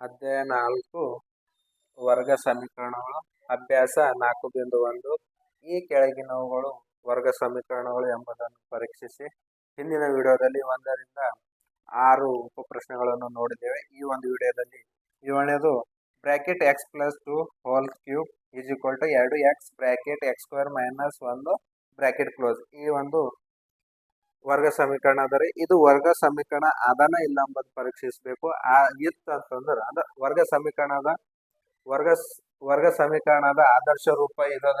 ಅಧ್ಯಾಯ ನಾಲ್ಕು, ವರ್ಗ ಸಮೀಕರಣಗಳು, ಅಭ್ಯಾಸ ನಾಲ್ಕು ಬಿಂದು ಒಂದು. ಈ ಕೆಳಗಿನವುಗಳು ವರ್ಗ ಸಮೀಕರಣಗಳು ಎಂಬುದನ್ನು ಪರೀಕ್ಷಿಸಿ. ಹಿಂದಿನ ವಿಡಿಯೋದಲ್ಲಿ ಒಂದರಿಂದ ಆರು ಉಪ ಪ್ರಶ್ನೆಗಳನ್ನು ನೋಡಿದ್ದೇವೆ. ಈ ಒಂದು ವಿಡಿಯೋದಲ್ಲಿ ಏಳನೇದು bracket x plus two whole cube is equal to ಎರಡು x bracket x square minus ಒಂದು ಬ್ರ್ಯಾಕೆಟ್ ಕ್ಲೋಸ್. ಈ ಒಂದು ವರ್ಗ ಸಮೀಕರಣ ಅದ ರೀ ಇದು ವರ್ಗ ಸಮೀಕರಣ ಅದನ ಇಲ್ಲ ಎಂಬುದು ಪರೀಕ್ಷಿಸಬೇಕು. ಆ ಇತ್ತು ಅಂತಂದ್ರೆ ಅದ ವರ್ಗ ಸಮೀಕರಣದ ವರ್ಗ ವರ್ಗ ಸಮೀಕರಣದ ಆದರ್ಶ ರೂಪ ಇದದ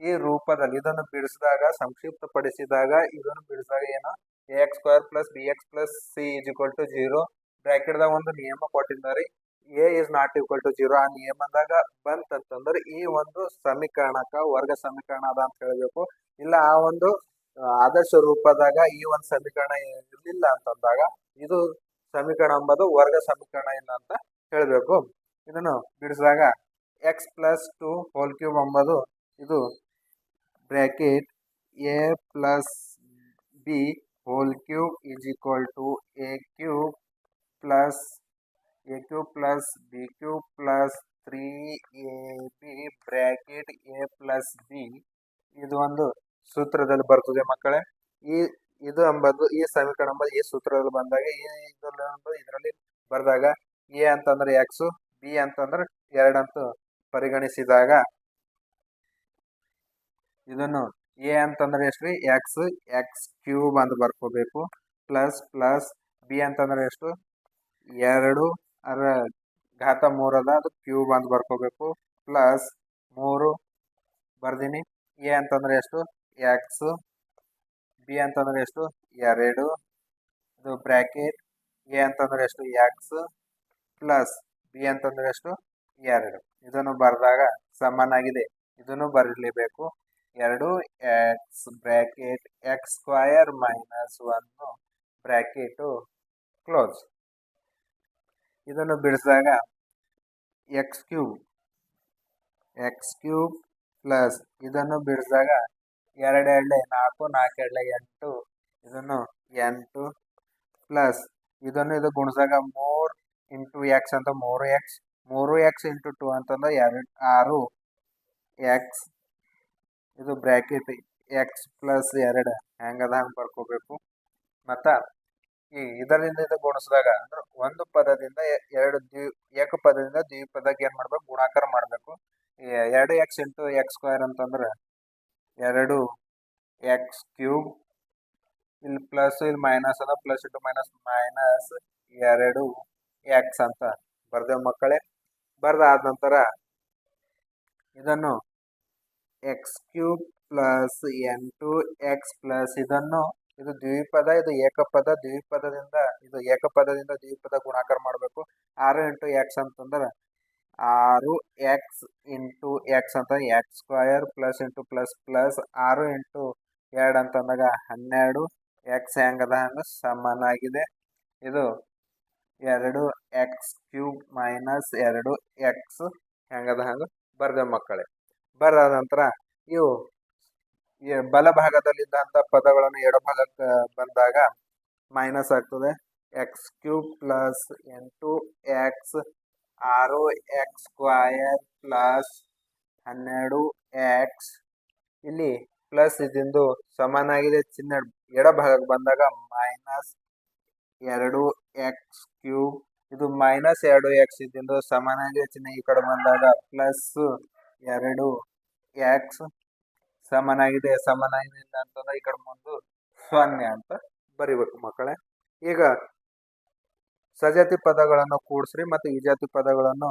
ಈ ರೂಪದಲ್ಲಿ ಇದನ್ನು ಬಿಡಿಸಿದಾಗ, ಸಂಕ್ಷಿಪ್ತಪಡಿಸಿದಾಗ ಇದನ್ನು ಬಿಡಿಸಿದಾಗ ಏನು? A x square plus b x plus c is equal to zero ಬ್ರ್ಯಾಕೆಟ್ದಾಗ ಒಂದು ನಿಯಮ ಕೊಟ್ಟಿದ್ದಾರೆ. A is not equal to zero ಆ ನಿಯಮದಾಗ ಬಂತಂತಂದ್ರೆ ಈ ಒಂದು ಸಮೀಕರಣಕ್ಕ, ವರ್ಗ ಸಮೀಕರಣ ಅದ ಅಂತ ಹೇಳಬೇಕು. ಇಲ್ಲ ಆ ಒಂದು ಆದರ್ಶ ರೂಪದಾಗ ಈ ಒಂದು ಸಮೀಕರಣ ಇರಲಿಲ್ಲ ಅಂತಂದಾಗ ಇದು ಸಮೀಕರಣ ಎಂಬುದು ವರ್ಗ ಸಮೀಕರಣ ಇಲ್ಲ ಅಂತ ಹೇಳಬೇಕು. ಇದನ್ನು ಬಿಡಿಸಿದಾಗ x plus two whole cube ಎಂಬುದು ಇದು bracket a plus b whole cube is equal to a cube plus a cube plus b cube plus three a b bracket a plus b ಇದು ಒಂದು ಸೂತ್ರದಲ್ಲಿ ಬರ್ತದೆ ಮಕ್ಕಳೇ. ಈ, ಇದು ಎಂಬುದು ಈ ಸಮೀಕರಣ ಎಂಬುದು ಈ ಸೂತ್ರದಲ್ಲಿ ಬಂದಾಗ, ಈ ಇದರಲ್ಲಿ ಬರೆದಾಗ ಎ ಅಂತಂದ್ರೆ ಎಕ್ಸ್ ಬಿ ಅಂತಂದ್ರೆ ಎರಡಂತೂ ಪರಿಗಣಿಸಿದಾಗ ಇದನ್ನು ಎ ಅಂತಂದ್ರೆ ಎಷ್ಟು ರೀ? ಎಕ್ಸ್ ಎಕ್ಸ್ ಕ್ಯೂಬ್ ಅಂತ ಬರ್ಕೋಬೇಕು. ಪ್ಲಸ್ ಪ್ಲಸ್ ಬಿ ಅಂತಂದ್ರೆ ಎಷ್ಟು? ಎರಡು, ಅರ ಘಾತ ಮೂರು ಅದ ಅದು ಕ್ಯೂಬ್ ಅಂತ ಬರ್ಕೋಬೇಕು. ಪ್ಲಸ್ ಮೂರು ಬರ್ದೀನಿ. ಎ ಅಂತಂದ್ರೆ ಎಷ್ಟು? ಎಕ್ಸ್ ಬಿ ಅಂತಂದ್ರೆ ಎಷ್ಟು? ಎರಡು. ಇದು ಬ್ರ್ಯಾಕೆಟ್ ಎ ಅಂತಂದ್ರೆ ಎಷ್ಟು? ಎಕ್ಸ್ ಪ್ಲಸ್ ಬಿ ಅಂತಂದ್ರೆ ಎಷ್ಟು? ಎರಡು. ಇದನ್ನು ಬರೆದಾಗ ಸಮನಾಗಿದೆ. ಇದನ್ನು ಬರಲೇಬೇಕು. ಎರಡು x bracket x square minus one bracket close ಇದನ್ನು ಬಿಡಿಸಿದಾಗ x cube x cube plus ಇದನ್ನು ಬಿಡಿಸಿದಾಗ ಎರಡು ಎರಡು ನಾಲ್ಕು ನಾಲ್ಕು ಎರಡು ಎಂಟು, ಇದನ್ನು ಎಂಟು ಪ್ಲಸ್ ಇದನ್ನು ಇದು ಗುಣಿಸಿದಾಗ ಮೂರು ಇಂಟು ಎಕ್ಸ್ ಅಂತ ಮೂರು ಎಕ್ಸ್ ಮೂರು ಎಕ್ಸ್ ಇಂಟು ಟು ಅಂತಂದ್ರೆ ಎರಡು, ಆರು ಎಕ್ಸ್ ಇದು ಬ್ರ್ಯಾಕೆಟ್ ಎಕ್ಸ್ ಪ್ಲಸ್ ಎರಡು. ಹೆಂಗದ ಹಂಗೆ ಬರ್ಕೋಬೇಕು? ಮತ್ತು ಈ ಇದರಿಂದ ಇದು ಗುಣಿಸಿದಾಗ ಅಂದ್ರೆ ಒಂದು ಪದದಿಂದ ಎರಡು ದ್ವಿ, ಏಕಪದದಿಂದ ದ್ವಿಪದಕ್ಕೆ ಏನು ಮಾಡ್ಬೇಕು? ಗುಣಾಕಾರ ಮಾಡಬೇಕು. ಎರಡು ಎಕ್ಸ್ ಇಂಟು ಎಕ್ಸ್ ಸ್ಕ್ವೇರ್ ಅಂತಂದ್ರೆ ಎರಡು ಎಕ್ಸ್ ಕ್ಯೂಬ್ ಇಲ್ಲಿ ಪ್ಲಸ್ ಇಲ್ಲಿ ಮೈನಸ್ ಅದ ಪ್ಲಸ್ ಟು ಮೈನಸ್ ಮೈನಸ್ ಎರಡು ಎಕ್ಸ್ ಅಂತ. ಬರ್ದೇವ್ ಮಕ್ಕಳೇ. ಬರ್ದಾದ ನಂತರ ಇದನ್ನು ಎಕ್ಸ್ ಕ್ಯೂಬ್ ಪ್ಲಸ್ ಎಂಟು ಎಕ್ಸ್ ಪ್ಲಸ್ ಇದನ್ನು, ಇದು ದ್ವಿಪದ, ಇದು ಏಕಪದ, ದ್ವಿಪದದಿಂದ, ಇದು ಏಕಪದದಿಂದ ದ್ವಿಪದ ಗುಣಾಕಾರ ಮಾಡಬೇಕು. ಆರು ಇಂಟು ಎಕ್ಸ್ ಅಂತಂದ್ರೆ ಆರು ಎಕ್ಸ್ ಇಂಟು ಎಕ್ಸ್ ಅಂತ x square plus into plus plus ಆರು ಇಂಟು ಎರಡು ಅಂತಂದಾಗ ಹನ್ನೆರಡು. ಎಕ್ಸ್ ಹೆಂಗದ ಹಂಗೆ ಸಮನಾಗಿದೆ ಇದು ಎರಡು ಎಕ್ಸ್ ಕ್ಯೂಬ್ ಮೈನಸ್ ಎರಡು ಎಕ್ಸ್ ಹೆಂಗದ ಹಂಗೆ ಬರ್ದೆ ಮಕ್ಕಳೇ. ಬರೆದ ನಂತರ ಇವು ಬಲಭಾಗದಲ್ಲಿದ್ದಂಥ ಪದಗಳನ್ನು ಎಡಭಾಗಕ್ಕೆ ಬಂದಾಗ ಮೈನಸ್ ಆಗ್ತದೆ. ಎಕ್ಸ್ ಕ್ಯೂಬ್ ಪ್ಲಸ್ ಎಂಟು ಎಕ್ಸ್ ಆರು ಎಕ್ಸ್ ಸ್ಕ್ವಯರ್ ಪ್ಲಸ್ ಹನ್ನೆರಡು ಎಕ್ಸ್. ಇಲ್ಲಿ ಪ್ಲಸ್ ಇದಿಂದು ಸಮನಾಗಿದೆ. ಚಿಹ್ನೆ ಎಡಭಾಗಕ್ಕೆ ಬಂದಾಗ ಮೈನಸ್ ಎರಡು ಎಕ್ಸ್ ಕ್ಯೂಬ್. ಇದು ಮೈನಸ್ ಎರಡು ಎಕ್ಸ್ ಇದ್ದಿಂದು ಸಮನಾಗಿದೆ. ಚಿನ್ನ ಈ ಕಡೆ ಬಂದಾಗ ಪ್ಲಸ್ ಎರಡು ಎಕ್ಸ್ ಸಮನಾಗಿದೆ. ಸಮನಾಗಿದೆ ಇಲ್ಲ ಅಂತಂದ್ರೆ ಈ ಕಡೆ ಮುಂದೆ ಸೊನ್ನೆ ಅಂತ ಬರಿಬೇಕು ಮಕ್ಕಳೇ. ಈಗ ಸಜಾತಿ ಪದಗಳನ್ನು ಕೂಡಿಸ್ರಿ ಮತ್ತು ವಿಜಾತಿ ಪದಗಳನ್ನು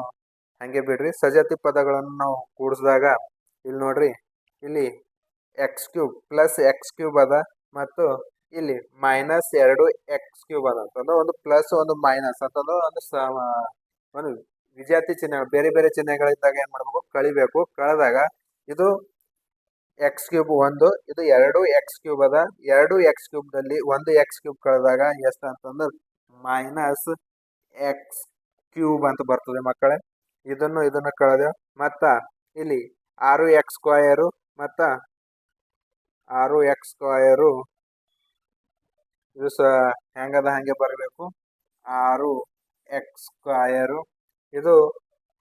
ಹಾಗೆ ಬಿಡ್ರಿ. ಸಜಾತಿ ಪದಗಳನ್ನು ನಾವು ಕೂಡಿಸಿದಾಗ ಇಲ್ಲಿ ನೋಡ್ರಿ, ಇಲ್ಲಿ x cube plus x cube ಅದ ಮತ್ತು ಇಲ್ಲಿ ಮೈನಸ್ ಎರಡು ಎಕ್ಸ್ ಕ್ಯೂಬ್ ಅದ ಅಂತಂದ್ರೆ ಒಂದು ಪ್ಲಸ್ ಒಂದು ಮೈನಸ್ ಅಂತಂದ್ರೆ ಒಂದು ಸ, ಒಂದು ವಿಜಾತಿ ಚಿಹ್ನೆ, ಬೇರೆ ಬೇರೆ ಚಿಹ್ನೆಗಳಿದ್ದಾಗ ಏನ್ ಮಾಡ್ಬೇಕು? ಕಳಿಬೇಕು. ಕಳೆದಾಗ ಇದು ಎಕ್ಸ್ ಕ್ಯೂಬ್ ಒಂದು, ಇದು ಎರಡು ಎಕ್ಸ್ ಕ್ಯೂಬ್ ಅದ. ಎರಡು ಎಕ್ಸ್ ಕ್ಯೂಬ್ ದಲ್ಲಿ ಒಂದು ಎಕ್ಸ್ ಕ್ಯೂಬ್ ಕಳೆದಾಗ ಎಷ್ಟು ಅಂತಂದ್ರೆ ಮೈನಸ್ ಎಕ್ಸ್ ಕ್ಯೂಬ್ ಅಂತ ಬರ್ತದೆ ಮಕ್ಕಳೇ. ಇದನ್ನು ಇದನ್ನು ಕಳೆದೆವು ಮತ್ತು ಇಲ್ಲಿ ಆರು ಎಕ್ಸ್ ಸ್ಕ್ವಯರು ಮತ್ತ ಆರು ಎಕ್ಸ್ ಸ್ಕ್ವಯರು ಇದು ಸ ಹೆಂಗದ ಹಾಗೆ ಬರಬೇಕು. ಆರು ಎಕ್ಸ್ ಸ್ಕ್ವಯರು ಇದು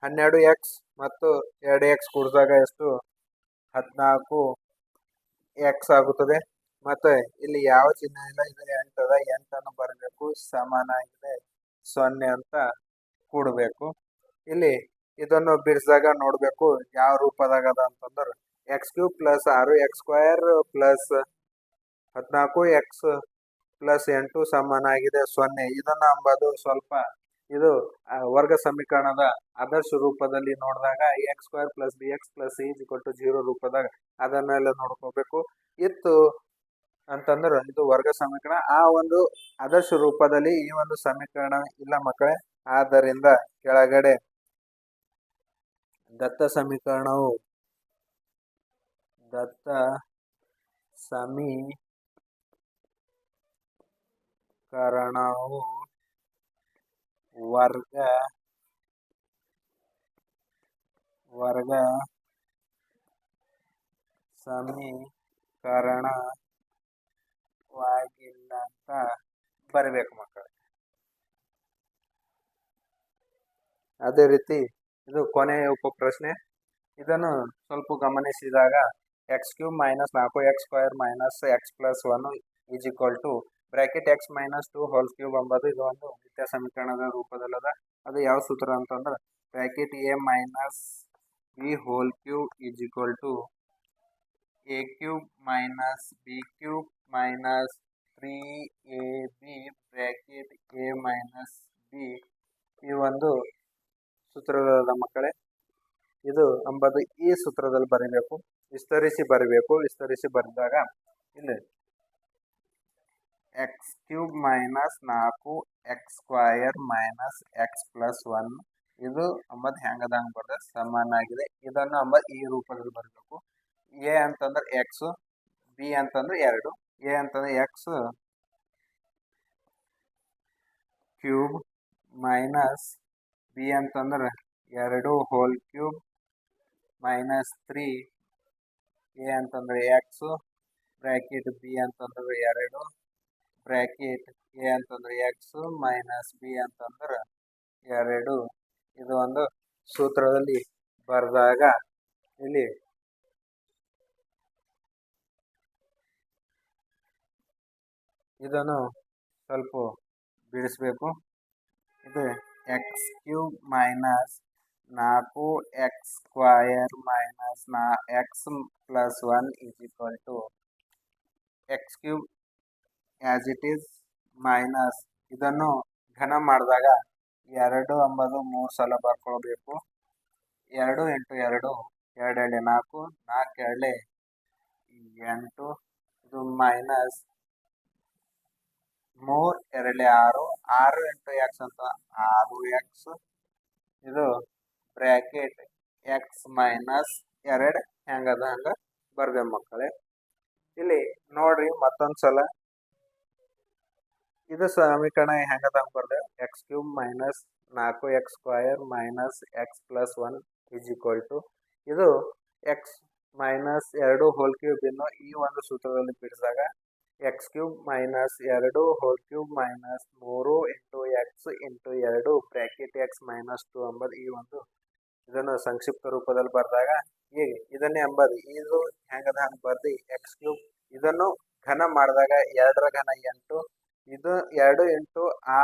ಹನ್ನೆರಡು ಎಕ್ಸ್ ಮತ್ತು ಎರಡು ಎಕ್ಸ್ ಕೂಡಿದಾಗ ಎಷ್ಟು? ಹದಿನಾಲ್ಕು ಎಕ್ಸ್ ಆಗುತ್ತದೆ. ಮತ್ತೆ ಇಲ್ಲಿ ಯಾವ ಚಿಹ್ನೆ ಇಲ್ಲ, ಇದು ಎಂಟದ, ಎಂಟನ್ನು ಬರಬೇಕು, ಸಮಾನ ಆಗಿದೆ, ಸೊನ್ನೆ ಅಂತ ಕೂಡಬೇಕು. ಇಲ್ಲಿ ಇದನ್ನು ಬಿಡಿಸಿದಾಗ ನೋಡಬೇಕು ಯಾವ ರೂಪದಾಗ ಅದ ಅಂತಂದ್ರೆ ಎಕ್ಸ್ ಕ್ಯೂಬ್ ಪ್ಲಸ್ ಆರು ಎಕ್ಸ್ ಸ್ಕ್ವಯರ್ ಪ್ಲಸ್ ಹದಿನಾಲ್ಕು ಎಕ್ಸ್ ಪ್ಲಸ್ ಎಂಟು ಸಮಾನಾಗಿದೆ ಸೊನ್ನೆ. ಇದನ್ನ ಅಂಬದು ಸ್ವಲ್ಪ ಇದು ವರ್ಗ ಸಮೀಕರಣದ ಆದರ್ಶ ರೂಪದಲ್ಲಿ ನೋಡಿದಾಗ x square plus b x plus is ಕೊಟ್ಟು ಜೀರೋ ರೂಪದಾಗ, ಅದನ್ನೆಲ್ಲ ನೋಡ್ಕೋಬೇಕು. ಇತ್ತು ಅಂತಂದ್ರೆ ಇದು ವರ್ಗ ಸಮೀಕರಣ. ಆ ಒಂದು ಆದರ್ಶ ರೂಪದಲ್ಲಿ ಈ ಒಂದು ಸಮೀಕರಣ ಇಲ್ಲ ಮಕ್ಕಳೇ. ಆದ್ದರಿಂದ ಕೆಳಗಡೆ ದತ್ತ ಸಮೀಕರಣವು ದತ್ತ ಸಮೀಕರಣವು ವರ್ಗ ವರ್ಗ ಸಮೀಕರಣವಾಗಿಲ್ಲ ಅಂತ ಬರಬೇಕು ಮಕ್ಕಳು. ಅದೇ ರೀತಿ ಇದು ಕೊನೆಯ ಉಪ ಪ್ರಶ್ನೆ ಇದನ್ನು ಸ್ವಲ್ಪ ಗಮನಿಸಿದಾಗ ಎಕ್ಸ್ ಕ್ಯೂಬ್ ಮೈನಸ್ ನಾಲ್ಕು x square minus x plus one is equal to bracket x minus two whole cube ಎಂಬುದು ಇದು ಒಂದು ನಿತ್ಯ ಸಮೀಕರಣದ ರೂಪದಲ್ಲದ ಅದು ಯಾವ ಸೂತ್ರ ಅಂತಂದ್ರೆ bracket a minus b whole cube is equal to a cube minus b cube minus three a b minus a minus b ಈ ಒಂದು ಸೂತ್ರದ ಮಕ್ಕಳೇ. ಇದು ಅಂಬದು ಈ ಸೂತ್ರದಲ್ಲಿ ಬರೀಬೇಕು. ವಿಸ್ತರಿಸಿ ಬರೀಬೇಕು. ವಿಸ್ತರಿಸಿ ಬರೆದಾಗ ಇಲ್ಲಿ ಎಕ್ಸ್ ಕ್ಯೂಬ್ ಮೈನಸ್ ನಾಲ್ಕು x square minus x plus one ಇದು ಅಂಬದು ಹೆಂಗದ ಹಂಗೆ ಬರ್ದ ಸಮಾನಾಗಿದೆ. ಇದನ್ನು ಅಂಬದು ಈ ರೂಪದಲ್ಲಿ ಬರಬೇಕು. ಎ ಅಂತಂದ್ರೆ ಎಕ್ಸು ಬಿ ಅಂತಂದ್ರೆ ಎರಡು. ಎ ಅಂತಂದ್ರೆ ಎಕ್ಸ್ ಕ್ಯೂಬ್ ಮೈನಸ್ ಬಿ ಅಂತಂದ್ರೆ ಎರಡು whole cube minus three a ಅಂತಂದ್ರೆ ಎಕ್ಸ್ ಬ್ರ್ಯಾಕೆಟ್ ಬಿ ಅಂತಂದ್ರೆ ಎರಡು ಬ್ರ್ಯಾಕೆಟ್ ಎ ಅಂತಂದ್ರೆ ಎಕ್ಸ್ ಮೈನಸ್ ಬಿ ಅಂತಂದ್ರೆ ಎರಡು. ಇದು ಒಂದು ಸೂತ್ರದಲ್ಲಿ ಬರೆದಾಗ ಇಲ್ಲಿ ಇದನ್ನು ಸ್ವಲ್ಪ ಬಿಡಿಸ್ಬೇಕು. ಇದು ಎಕ್ಸ್ ಕ್ಯೂಬ್ ಮೈನಸ್ ನಾಲ್ಕು ಎಕ್ಸ್ ಸ್ಕ್ವಯರ್ ಮೈನಸ್ ನಾ x plus one is equal to x cube as it is minus ಇದನ್ನು ಘನ ಮಾಡಿದಾಗ ಎರಡು ಅಂಬದು ಮೂರು ಸಲ ಬರ್ಕೊಳ್ಬೇಕು. ಎರಡು ಎಂಟು ಎರಡು ಎರಡು ನಾಲ್ಕು ನಾಲ್ಕು ಎರಡೆ ಎಂಟು, ಇದು ಮೈನಸ್ ಮೂರ್, ಎರಡು, ಆರು ಆರು, ಎಂಟು ಎಕ್ಸ್ ಅಂತ, ಆರು ಎಕ್ಸ್ ಇದು ಬ್ರ್ಯಾಕೆಟ್ ಎಕ್ಸ್ ಮೈನಸ್ ಎರಡು ಹೆಂಗದ ಹಂಗ? ಬರ್ದೆ ಮಕ್ಕಳೇ. ಇಲ್ಲಿ ನೋಡ್ರಿ ಮತ್ತೊಂದು ಸಲ ಇದು ಸಮೀಕರಣ ಹೆಂಗದ ಹಂಗ ಬರ್ದೆ. ಎಕ್ಸ್ ಕ್ಯೂಬ್ ಮೈನಸ್ ನಾಲ್ಕು x square minus x plus one is equal to ಇದು ಎಕ್ಸ್ ಮೈನಸ್ ಎರಡು ಹೋಲ್ ಕ್ಯೂಬ್ ಇನ್ನು ಈ ಒಂದು ಸೂತ್ರದಲ್ಲಿ ಬಿಡಿಸಿದಾಗ ಎಕ್ಸ್ ಕ್ಯೂಬ್ ಮೈನಸ್ ಎರಡು ಹೋಲ್ ಕ್ಯೂಬ್ ಮೈನಸ್ ಮೂರು ಇಂಟು ಎಕ್ಸ್ ಇಂಟು ಎರಡು ಬ್ರ್ಯಾಕೆಟ್ ಎಕ್ಸ್ ಮೈನಸ್ ಟು ಎಂಬುದು ಈ ಒಂದು ಇದನ್ನು ಸಂಕ್ಷಿಪ್ತ ರೂಪದಲ್ಲಿ ಬರೆದಾಗ ಈಗ ಇದನ್ನೇ ಎಂಬುದು. ಇದು ಹೆಂಗದ ಹಂಗೆ ಬರ್ದು? X cube. ಇದನ್ನು ಘನ ಮಾಡಿದಾಗ ಎರಡರ ಘನ ಎಂಟು. ಇದು ಎರಡು ಇಂಟು ಆ,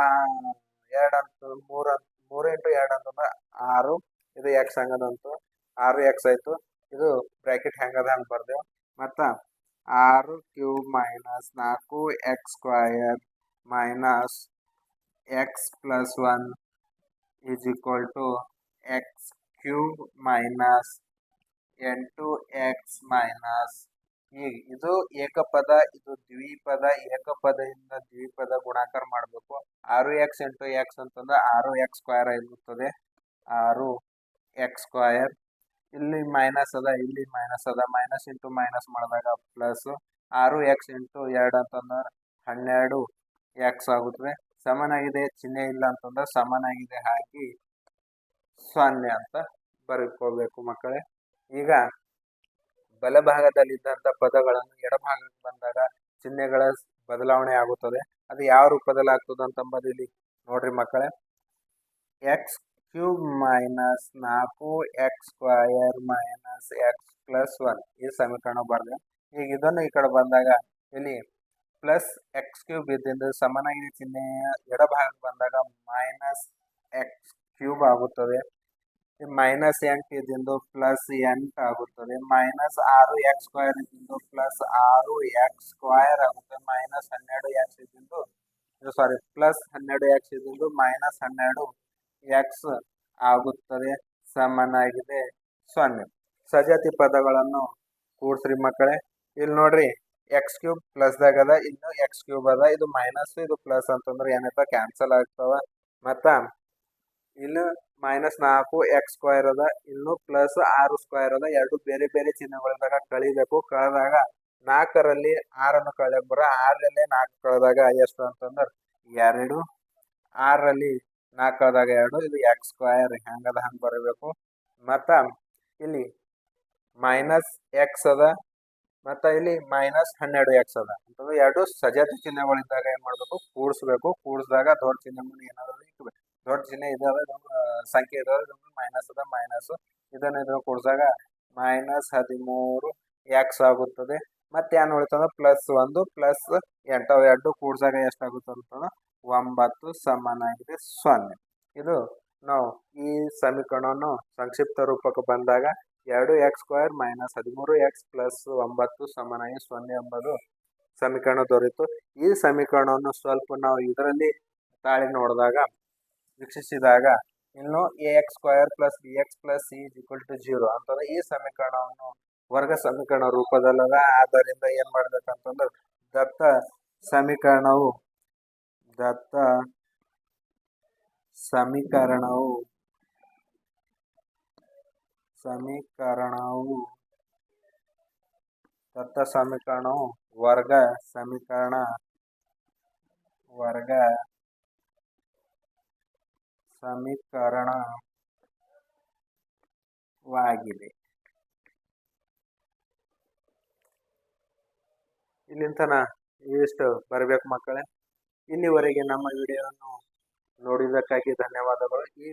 ಎರಡು ಅಂತ ಮೂರು ಅಂತ, ಮೂರು ಇಂಟು ಎರಡು ಅಂತಂದ್ರೆ ಆರು. ಇದು ಎಕ್ಸ್ ಹಂಗದಂತು. ಆರು ಎಕ್ಸ್ ಆಯಿತು. ಇದು ಬ್ರ್ಯಾಕೆಟ್ ಹೆಂಗದ ಹಂಗೆ ಬರ್ದೇವು ಮತ್ತು ಆರು ಕ್ಯೂಬ್ ಮೈನಸ್ ನಾಲ್ಕು x square minus x plus one is equal to x cube minus ಎಂಟು ಎಕ್ಸ್ ಮೈನಸ್ ಈಗ ಇದು ಏಕಪದ, ಇದು ದ್ವಿಪದ, ಏಕಪದದಿಂದ ದ್ವಿಪದ ಗುಣಾಕಾರ ಮಾಡಬೇಕು. ಆರು ಎಕ್ಸ್ ಎಂಟು ಎಕ್ಸ್ ಅಂತಂದ್ರೆ ಆರು ಎಕ್ಸ್ ಸ್ಕ್ವಯರ್ ಆಗಿರುತ್ತದೆ ಆರು ಎಕ್ಸ್ ಸ್ಕ್ವಯರ್ ಇಲ್ಲಿ ಮೈನಸ್ ಅದ, ಇಲ್ಲಿ ಮೈನಸ್ ಅದ. ಮೈನಸ್ ಇಂಟು ಮೈನಸ್ ಮಾಡಿದಾಗ ಪ್ಲಸ್ ಆರು ಎಕ್ಸ್ ಇಂಟು ಎರಡು ಅಂತಂದ್ರೆ ಹನ್ನೆರಡು ಎಕ್ಸ್ ಆಗುತ್ತದೆ. ಸಮನಾಗಿದೆ, ಚಿಹ್ನೆ ಇಲ್ಲ ಅಂತಂದ್ರೆ ಸಮನಾಗಿದೆ ಹಾಕಿ ಸೊನ್ನೆ ಅಂತ ಬರ್ಕೋಬೇಕು ಮಕ್ಕಳೇ. ಈಗ ಬಲಭಾಗದಲ್ಲಿದ್ದಂಥ ಪದಗಳನ್ನು ಎಡಭಾಗಕ್ಕೆ ಬಂದಾಗ ಚಿಹ್ನೆಗಳ ಬದಲಾವಣೆ ಆಗುತ್ತದೆ. ಅದು ಯಾವ ರೂಪದಲ್ಲಿ ಆಗ್ತದೆ ಅಂತಂಬುದು ಇಲ್ಲಿ ನೋಡ್ರಿ ಮಕ್ಕಳೇ. ಎಕ್ಸ್ ಕ್ಯೂಬ್ ಮೈನಸ್ ನಾಲ್ಕು x square minus x plus one ಈ ಸಮೀಕರಣ ಬರೆದೆ ಈಗ ಇದನ್ನು ಈ ಕಡೆ ಬಂದಾಗ ಇಲ್ಲಿ ಪ್ಲಸ್ ಎಕ್ಸ್ ಕ್ಯೂಬ್ ಇದ್ದಿಂದ ಸಮನಾಗಿ ಚಿಹ್ನೆಯ ಎಡಭಾಗಕ್ಕೆ ಬಂದಾಗ ಮೈನಸ್ ಎಕ್ಸ್ ಕ್ಯೂಬ್ ಆಗುತ್ತದೆ ಮೈನಸ್ ಎಂಟು ಇದ್ದಿಂದ ಪ್ಲಸ್ ಎಂಟು ಆಗುತ್ತದೆ ಮೈನಸ್ ಆರು ಎಕ್ಸ್ ಸ್ಕ್ವಯರ್ ಇದ್ದಿಂದ ಪ್ಲಸ್ ಆರು ಎಕ್ಸ್ ಸ್ಕ್ವಯರ್ ಆಗುತ್ತೆ ಮೈನಸ್ ಹನ್ನೆರಡು ಎಕ್ಸ್ ಇದ್ದಿಂದ ಸಾರಿ ಪ್ಲಸ್ ಹನ್ನೆರಡು ಎಕ್ಸ್ ಇದ್ದಿಂದ ಮೈನಸ್ ಹನ್ನೆರಡು ಎಕ್ಸ್ ಆಗುತ್ತದೆ ಸಮನಾಗಿದೆ ಸೊನ್ನೆ. ಸಜಾತಿ ಪದಗಳನ್ನು ಕೂಡ್ಸ್ರಿ ಮಕ್ಕಳೇ. ಇಲ್ಲಿ ನೋಡ್ರಿ ಎಕ್ಸ್ ಕ್ಯೂಬ್ ಪ್ಲಸ್ದಾಗ ಅದ, ಇನ್ನು ಎಕ್ಸ್ ಕ್ಯೂಬ್ ಅದ. ಇದು ಮೈನಸ್ ಇದು ಪ್ಲಸ್ ಅಂತಂದ್ರೆ ಏನಾಯ್ತ ಕ್ಯಾನ್ಸಲ್ ಆಗ್ತಾವ. ಮತ್ತ ಇನ್ನು ಮೈನಸ್ ನಾಲ್ಕು ಎಕ್ಸ್ ಸ್ಕ್ವೈರ್ ಅದ, ಇನ್ನು ಪ್ಲಸ್ ಆರು ಸ್ಕ್ವೈರ್ ಅದ. ಎರಡು ಬೇರೆ ಬೇರೆ ಚಿಹ್ನೆಗಳಿದಾಗ ಕಳಿಬೇಕು. ಕಳೆದಾಗ ನಾಲ್ಕರಲ್ಲಿ ಆರನ್ನು ಕಳೆಯಕ್ ಬರ. ಆರಲ್ಲೇ ನಾಲ್ಕು ಕಳೆದಾಗ ಎಷ್ಟು ಅಂತಂದ್ರೆ ಎರಡು. ಆರರಲ್ಲಿ ನಾಲ್ಕು ಆದಾಗ ಎರಡು, ಇದು ಎಕ್ಸ್ ಸ್ಕ್ವಯರ್ ಹೆಂಗದ ಹಂಗೆ ಬರಬೇಕು. ಮತ್ತು ಇಲ್ಲಿ ಮೈನಸ್ ಎಕ್ಸ್ ಅದ, ಮತ್ತು ಇಲ್ಲಿ ಮೈನಸ್ ಹನ್ನೆರಡು ಎಕ್ಸ್ ಅದ. ಅಂತಂದ್ರೆ ಎರಡು ಸಜಾತ ಚಿಹ್ನೆಗಳಿದ್ದಾಗ ಏನು ಮಾಡಬೇಕು? ಕೂಡಿಸ್ಬೇಕು. ಕೂಡಿಸಿದಾಗ ದೊಡ್ಡ ಚಿಹ್ನೆ ಮುಂದೆ ಏನಾದರೂ ಇಟ್ಬೇಕು. ದೊಡ್ಡ ಚಿಹ್ನೆ ಇದಾವೆ ಸಂಖ್ಯೆ ಇದಾವೆ ಮೈನಸ್ ಅದ ಮೈನಸ್ ಇದನ್ನು ಇದನ್ನು ಕೂಡಿಸಿದಾಗ ಮೈನಸ್ ಹದಿಮೂರು ಎಕ್ಸ್ ಆಗುತ್ತದೆ. ಮತ್ತೆ ಏನು ಉಳಿತಂದ್ರೆ ಪ್ಲಸ್ ಒಂದು ಪ್ಲಸ್ ಎಂಟು. ಎರಡು ಕೂಡಿಸಿದಾಗ ಎಷ್ಟಾಗುತ್ತೆ ಅಂತಂದ್ರೆ ಒಂಬತ್ತು ಸಮನಾಗಿದೆ ಸೊನ್ನೆ. ಇದು ನಾವು ಈ ಸಮೀಕರಣವನ್ನು ಸಂಕ್ಷಿಪ್ತ ರೂಪಕ್ಕೆ ಬಂದಾಗ ಎರಡು ಎಕ್ಸ್ ಸ್ಕ್ವೇರ್ ಮೈನಸ್ ಹದಿಮೂರು ಎಕ್ಸ್ ಪ್ಲಸ್ ಒಂಬತ್ತು ಸಮನಾಗಿ ಸೊನ್ನೆ ಎಂಬುದು ಸಮೀಕರಣ ದೊರೆಯಿತು ಈ ಸಮೀಕರಣವನ್ನು ಸ್ವಲ್ಪ ನಾವು ಇದರಲ್ಲಿ ತಾಳಿ ನೋಡಿದಾಗ, ವೀಕ್ಷಿಸಿದಾಗ ಇನ್ನು a x square plus b x plus c equal to zero ಅಂತಂದ್ರೆ ಈ ಸಮೀಕರಣವನ್ನು ವರ್ಗ ಸಮೀಕರಣ ರೂಪದಲ್ಲದ, ಆದ್ದರಿಂದ ಏನ್ ಮಾಡ್ಬೇಕಂತಂದ್ರೆ ದತ್ತ ಸಮೀಕರಣವು ದತ್ತ ಸಮೀಕರಣವು ಸಮೀಕರಣವು ದತ್ತ ಸಮೀಕರಣವು ವರ್ಗ ಸಮೀಕರಣ ವರ್ಗ ಸಮೀಕರಣವಾಗಿದೆ ಇಲ್ಲಿಂತನ ಇಷ್ಟು ಬರಬೇಕು ಮಕ್ಕಳೇ. ಇಲ್ಲಿವರೆಗೆ ನಮ್ಮ ವಿಡಿಯೋವನ್ನು ನೋಡಿದ್ದಕ್ಕಾಗಿ ಧನ್ಯವಾದಗಳು. ಈ